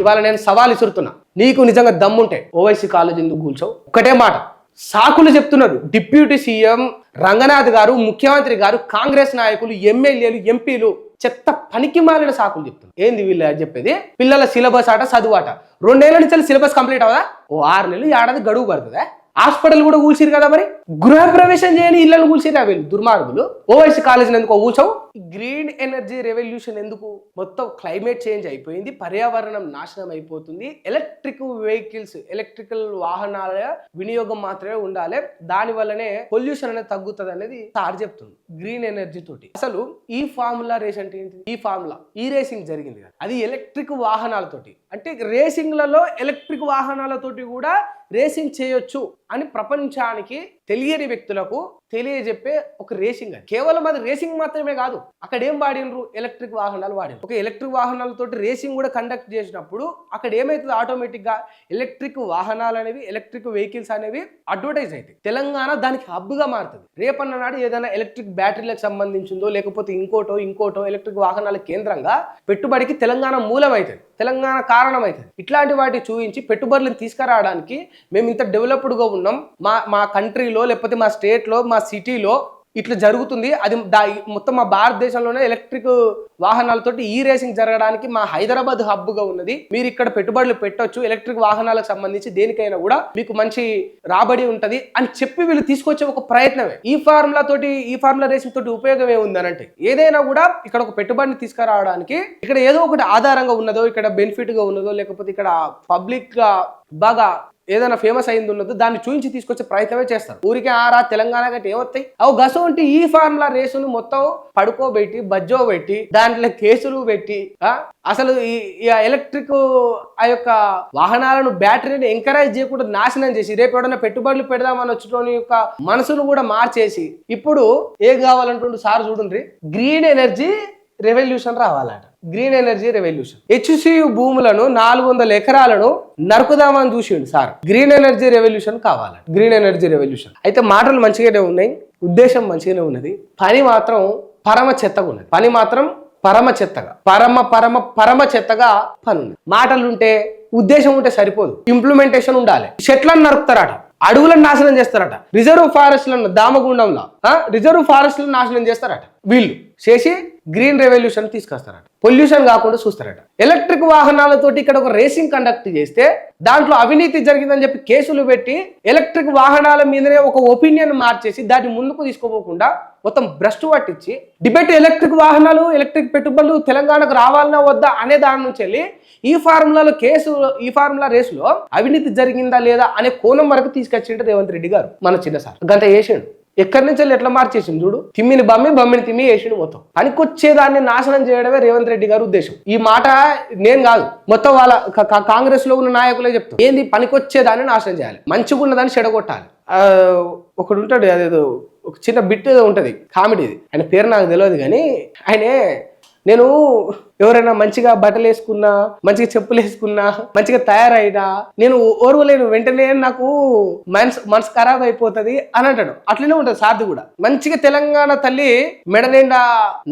ఇవాళ నేను సవాల్ ఇసురుతున్నా నీకు నిజంగా దమ్ముంటే ఓవైసీ కాలేజ్ ఎందుకు కూల్చావు? ఒకటే మాట. సాకులు చెప్తున్నారు. డిప్యూటీ సీఎం రంగనాథ్ గారు ముఖ్యమంత్రి గారు కాంగ్రెస్ నాయకులు ఎమ్మెల్యేలు ఎంపీలు చెత్త పనికి మాలిన సాకులు చెప్తున్నారు. ఏంది వీళ్ళు చెప్పేది? పిల్లల సిలబస్ ఆట చదువు ఆట. రెండేళ్ళ నుంచి సిలబస్ కంప్లీట్ అవదా ఓ ఆరు నెలలు ఏడాది గడువు పడుతుందా? హాస్పిటల్ కూడా కూల్చిరు కదా మరి. గృహ ప్రవేశం చేయని ఇళ్ళను కూల్చిరా వీళ్ళు దుర్మార్గులు? ఓవైసీ కాలేజీని ఎందుకు కూల్చావు? గ్రీన్ ఎనర్జీ రెవల్యూషన్ ఎందుకు? మొత్తం క్లైమేట్ చేంజ్ అయిపోయింది పర్యావరణం నాశనం అయిపోతుంది ఎలక్ట్రిక్ వెహికల్స్ ఎలక్ట్రికల్ వాహనాల వినియోగం మాత్రమే ఉండాలి దాని వల్లనే పొల్యూషన్ అనేది తగ్గుతుంది అనేది సార్ చెప్తుంది గ్రీన్ ఎనర్జీ తోటి. అసలు ఈ ఫార్ములా రేస్ అంటే ఏంటి ఈ ఫార్ములా ఈ రేసింగ్ జరిగింది కదా. అది ఎలక్ట్రిక్ వాహనాలతోటి అంటే రేసింగ్లలో ఎలక్ట్రిక్ వాహనాలతోటి కూడా రేసింగ్ చేయొచ్చు అని ప్రపంచానికి తెలియని వ్యక్తులకు తెలియజెప్పే ఒక రేసింగ్ అది. కేవలం అది రేసింగ్ మాత్రమే కాదు అక్కడ ఏం వాడినరు? ఎలక్ట్రిక్ వాహనాలు వాడినరు. ఒక ఎలక్ట్రిక్ వాహనాలతో రేసింగ్ కూడా కండక్ట్ చేసినప్పుడు అక్కడ ఏమైతుంది ఆటోమేటిక్గా ఎలక్ట్రిక్ వాహనాలు అనేవి ఎలక్ట్రిక్ వెహికల్స్ అనేవి అడ్వర్టైజ్ అవుతాయి తెలంగాణ దానికి హబ్గా మారుతుంది. రేపన్న నాడు ఏదైనా ఎలక్ట్రిక్ బ్యాటరీలకు సంబంధించిందో లేకపోతే ఇంకోటో ఇంకోటో ఎలక్ట్రిక్ వాహనాల కేంద్రంగా పెట్టుబడికి తెలంగాణ మూలం అవుతుంది తెలంగాణ కారణం అవుతుంది ఇట్లాంటి వాటి చూపించి పెట్టుబడులను తీసుకురావడానికి మేము ఇంత డెవలప్డ్గా ఉన్నాం. మా మా కంట్రీలో లేకపోతే మా స్టేట్లో మా సిటీలో ఇట్లా జరుగుతుంది. అది దా మొత్తం మా భారతదేశంలోనే ఎలక్ట్రిక్ వాహనాలతోటి ఈ రేసింగ్ జరగడానికి మా హైదరాబాద్ హబ్గా ఉన్నది. మీరు ఇక్కడ పెట్టుబడులు పెట్టొచ్చు. ఎలక్ట్రిక్ వాహనాలకు సంబంధించి దేనికైనా కూడా మీకు మంచి రాబడి ఉంటది అని చెప్పి వీళ్ళు తీసుకొచ్చే ఒక ప్రయత్నమే. ఈ ఫార్ములా తోటి ఈ ఫార్ములా రేసింగ్ తోటి ఉపయోగం ఏముంది అని అంటే ఏదైనా కూడా ఇక్కడ ఒక పెట్టుబడిని తీసుకురావడానికి ఇక్కడ ఏదో ఒకటి ఆధారంగా ఉన్నదో ఇక్కడ బెనిఫిట్గా ఉన్నదో లేకపోతే ఇక్కడ పబ్లిక్గా బాగా ఏదైనా ఫేమస్ అయింది ఉన్నదో దాన్ని చూపించి తీసుకొచ్చే ప్రయత్నమే చేస్తారు. ఊరికే ఆరా తెలంగాణ గట్టి ఏమొస్తాయి అవు గసం ఉంటే ఈ ఫార్ములా రేసును మొత్తం పడుకోబెట్టి బజ్జో పెట్టి దాంట్లో కేసులు పెట్టి అసలు ఈ ఈ ఎలక్ట్రిక్ ఆ యొక్క వాహనాలను బ్యాటరీని ఎంకరేజ్ చేయకుండా నాశనం చేసి రేపు ఎవడన్నా పెట్టుబడులు పెడదామని వచ్చేటోని యొక్క మనసును కూడా మార్చేసి ఇప్పుడు ఏం కావాలంటుండు సార్ చూడండి green energy revolution రావాలట. Green energy revolution. HCU భూములను నాలుగు వందల ఎకరాలను నరుకుదామని చూసిండు సార్. గ్రీన్ ఎనర్జీ రెవల్యూషన్ కావాలి గ్రీన్ ఎనర్జీ రెవల్యూషన్. అయితే మాటలు మంచిగానే ఉన్నాయి ఉద్దేశం మంచిగానే ఉన్నది. పని మాత్రం పరమ చెత్తగా ఉన్నది పని మాత్రం పరమ చెత్తగా. పరమ పరమ పరమ చెత్తగా పని ఉంది మాటలు ఉంటే ఉద్దేశం ఉంటే సరిపోదు. ఇంప్లిమెంటేషన్ ఉండాలి. చెట్లను నరుకుతారట. అడవులను నాశనం చేస్తారట. రిజర్వ్ ఫారెస్ట్లను దామగుండంలో రిజర్వ్ ఫారెస్ట్లను నాశనం చేస్తారట. వీళ్ళు. చేసి గ్రీన్ రెవల్యూషన్ తీసుకొస్తారట. పొల్యూషన్ కాకుండా చూస్తారట. ఎలక్ట్రిక్ వాహనాలతోటి ఇక్కడ ఒక రేసింగ్ కండక్ట్ చేస్తే దాంట్లో అవినీతి జరిగిందని చెప్పి కేసులు పెట్టి ఎలక్ట్రిక్ వాహనాల మీదనే ఒక ఒపీనియన్ మార్చేసి దాన్ని ముందుకు తీసుకోపోకుండా మొత్తం భ్రష్టు పట్టించి డిబేట్ ఎలక్ట్రిక్ వాహనాలు ఎలక్ట్రిక్ పెట్టుబడులు తెలంగాణకు రావాలన్నా వద్దా అనే దాని నుంచి వెళ్ళి ఈ ఫార్ములాలో కేసు ఈ ఫార్ములా రేసులో అవినీతి జరిగిందా లేదా అనే కోణం వరకు తీసుకొచ్చిండు రేవంత్ రెడ్డి గారు మన చిన్న సార్. గంత వేసిండు ఎక్కడి నుంచి వెళ్ళి ఎట్లా మార్చేసిండు చూడు? తిమ్మిని బమ్మి బమ్మిని తిమ్మి వేసిండు మొత్తం. పనికొచ్చేదాన్ని నాశనం చేయడమే రేవంత్ రెడ్డి గారి ఉద్దేశం. ఈ మాట నేను కాదు. మొత్తం వాళ్ళ కా- కాంగ్రెస్లో ఉన్న నాయకులే చెప్తాం ఏంది? పనికొచ్చేదాన్ని నాశనం చేయాలి. మంచిగా ఉన్నదాన్ని చెడగొట్టాలి. ఒకడు ఉంటాడు అదేదో ఒక చిన్న బిట్ ఏదో ఉంటది. కామెడీది. ఆయన పేరు నాకు తెలియదు కానీ ఆయనే నేను ఎవరైనా మంచిగా బట్టలు వేసుకున్నా మంచిగా చెప్పులు వేసుకున్నా మంచిగా తయారైనా నేను ఓర్వలేను వెంటనే నాకు మనసు మనసు ఖరాబ్ అయిపోతుంది అని అంటాడు. అట్లనే ఉంటుంది సార్ది కూడా. మంచిగా తెలంగాణ తల్లి మెడ నిండా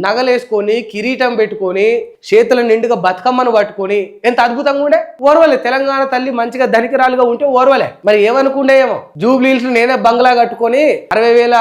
నగలేసుకొని కిరీటం పెట్టుకొని చేతుల నిండుగా బతుకమ్మను పట్టుకొని ఎంత అద్భుతంగా ఉండే? ఓర్వలే. తెలంగాణ తల్లి మంచిగా ధనికరాలుగా ఉంటే ఓర్వలే. మరి ఏమనుకుండే ఏమో? జూబ్లీస్ నేనే బంగ్లా కట్టుకొని అరవై వేల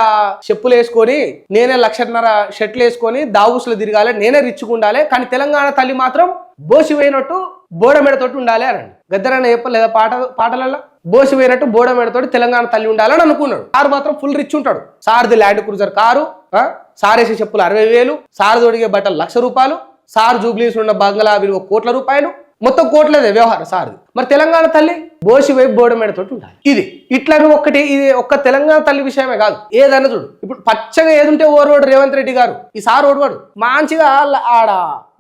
చెప్పులు వేసుకొని నేనే లక్షన్నర షర్ట్లు వేసుకొని దావుసులు తిరగాలి నేనే రిచ్చుకుండాలి కానీ తెలంగాణ తెలంగాణ తల్లి మాత్రం బోసి పోయినట్టు బోడమెడతోటి ఉండాలి అనండి గద్దరన్న చెప్పలేదా పాట పాటలలో బోసి పోయినట్టు బోడమెడతోటి తెలంగాణ తల్లి ఉండాలని అనుకున్నాడు. సార్ మాత్రం ఫుల్ రిచ్ ఉంటాడు. సార్ది ల్యాండ్ క్రూజర్ కారు ఆ? సార్ వేసే చెప్పులు అరవై వేలు సార్ తొడిగే బట్టలు లక్ష రూపాయలు సార్ జూబ్లీస్ ఉన్న బంగ్లా విలువ కోట్ల రూపాయలు మొత్తం కోట్లేదే వ్యవహారం సార్ది. మరి తెలంగాణ తల్లి బోసి వైపు బోడమెడతోటి ఉండాలి. ఇది ఇట్లనే ఒక్కటి ఇది ఒక్క తెలంగాణ తల్లి విషయమే కాదు. ఏదన్నా చూడు. ఇప్పుడు పచ్చగా ఏదుంటే ఓర్వాడు రేవంత్ రెడ్డి గారు ఈ సార్ ఓడివాడు మంచిగా ఆడ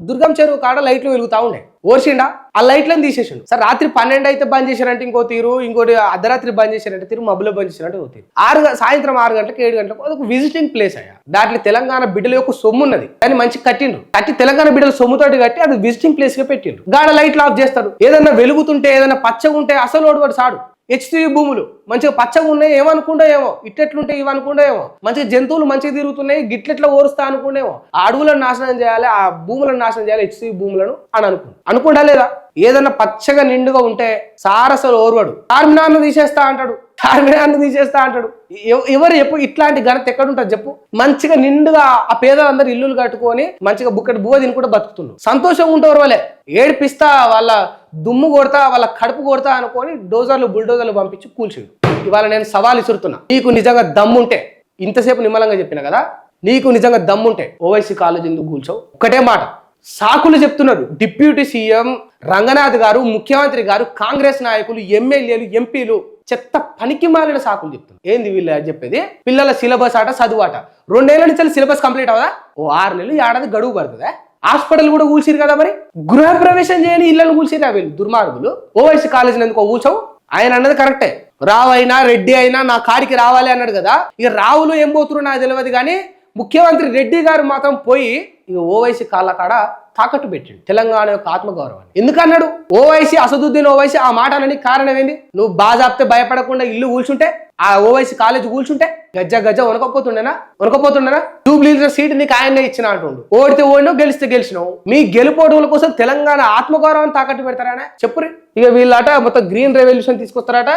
దుర్గం చెరువు కాడ లైట్లు వెలుగుతా ఉండే. ఓర్చిండా? ఆ లైట్లను తీసేసిండు. సార్ రాత్రి పన్నెండు అయితే బంద్ చేశారంటే ఇంకో తీరు ఇంకోటి అర్ధరాత్రి బంద్ చేశారంటే తీరు మబ్బులో బంద్ చేశారంటే ఓ తీరు. ఆరు సాయంత్రం ఆరు గంటలకు ఏడు గంటలకు అదొక విజిటింగ్ ప్లేస్ అయ్యా. దాంట్లో తెలంగాణ బిడ్డల యొక్క సొమ్ము ఉన్నది దాన్ని మంచి కట్టిండ్రు. కట్టి తెలంగాణ బిడ్డల సొమ్ముతోటి కట్టి అది విజిటింగ్ ప్లేస్గా పెట్టిండ్రు. గాడ లైట్లు ఆఫ్ చేస్తారు. ఏదన్నా వెలుగుతుంటే ఏదైనా పచ్చగా ఉంటే అసలు ఓడివాడు సాడు. హెచ్సివి భూములు. మంచిగా పచ్చగా ఉన్నాయి ఏమనుకుంటా ఏమో. ఇట్టెట్లుంటాయి ఇవి అనుకుంటా ఏమో. మంచిగా జంతువులు మంచిగా తిరుగుతున్నాయి గిట్లెట్లా ఓరుస్తా అనుకుంటేమో ఆ అడవులను నాశనం చేయాలి ఆ భూములను నాశనం చేయాలి హెచ్సివి భూములను అని అనుకుంటా. అనుకుంటా లేదా? ఏదన్నా పచ్చగా నిండుగా ఉంటే సారసలు ఓర్వడు. చార్మినార్ను తీసేస్తా అంటాడు. చార్మినార్ను తీసేస్తా అంటాడు. ఎవ- ఎవరు చెప్పు ఇట్లాంటి ఘనత ఎక్కడ ఉంటుంది చెప్పు. మంచిగా నిండుగా ఆ పేదలందరూ ఇల్లులు కట్టుకొని మంచిగా బుక్కటి బువ్వ తిని కూడా బతుకుతున్నారు. సంతోషంగా ఉంటారు వాళ్ళే ఏడిపిస్తా వాళ్ళ దుమ్ము కొడతా వాళ్ళ కడుపు కొడతా అనుకొని డోజర్లు బుల్డోజర్లు పంపించి కూల్చిండు. ఇవాళ నేను సవాల్ ఇసురుతున్నా నీకు నిజంగా దమ్ముంటే ఇంతసేపు నిమ్మలంగా చెప్పిన కదా నీకు నిజంగా దమ్ముంటే ఓవైసీ కాలేజ్ ఎందుకు కూల్చావు? ఒకటే మాట. సాకులు చెప్తున్నారు. డిప్యూటీ సీఎం రంగనాథ్ గారు ముఖ్యమంత్రి గారు కాంగ్రెస్ నాయకులు ఎమ్మెల్యేలు ఎంపీలు చెత్త పనికి మాలిన సాకులు చెప్తుంది ఏంది వీళ్ళు చెప్పేది? పిల్లల సిలబస్ ఆట చదువు ఆట. రెండేళ్ళ నుంచి సిలబస్ కంప్లీట్ అవదా? ఓ ఆరు నెలలు ఏడాది గడువు పడుతుందా? హాస్పిటల్ కూడా కూల్చిరు కదా మరి? గృహ ప్రవేశం చేయని ఇళ్ళను కూల్చిరా వీళ్ళు దుర్మార్గులు? ఓవైసీ కాలేజీని ఎందుకో కూర్చోవు ఆయన అన్నది కరెక్టే. రావు అయినా రెడ్డి అయినా నా కాడికి రావాలి అన్నాడు కదా? ఇక రావులు ఏం పోతున్నారు నాకు తెలియదు కానీ ముఖ్యమంత్రి రెడ్డి గారు మాత్రం పోయి ఇక ఓవైసీ కాళ్ళ కాడ తాకట్టు పెట్టిండు. తెలంగాణ యొక్క ఆత్మగౌరవాన్ని. ఎందుకన్నాడు? ఓవైసీ అసదుద్దీన్ ఓవైసీ ఆ మాట అనడానికి కారణం ఏంది నువ్వు బాజాప్తే భయపడకుండా ఇల్లు కూల్చుంటే ఆ ఓవైసీ కాలేజ్ కూల్చుంటే గజ్జ గజ్జ వనకపోతుండేనా వనకపోతుండేనా జూబ్లీల సీట్ నీకు ఆయనే ఇచ్చిన అంటుండు. ఓడితే ఓడినావు గెలిస్తే గెలిచినావు. మీ గెలుపోవడం కోసం తెలంగాణ ఆత్మగౌరవం తాకట్టు పెడతారనే? చెప్పురి. ఇక వీళ్ళట మొత్తం గ్రీన్ రెవల్యూషన్ తీసుకొస్తారట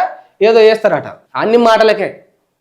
ఏదో చేస్తారట. అన్ని మాటలకే.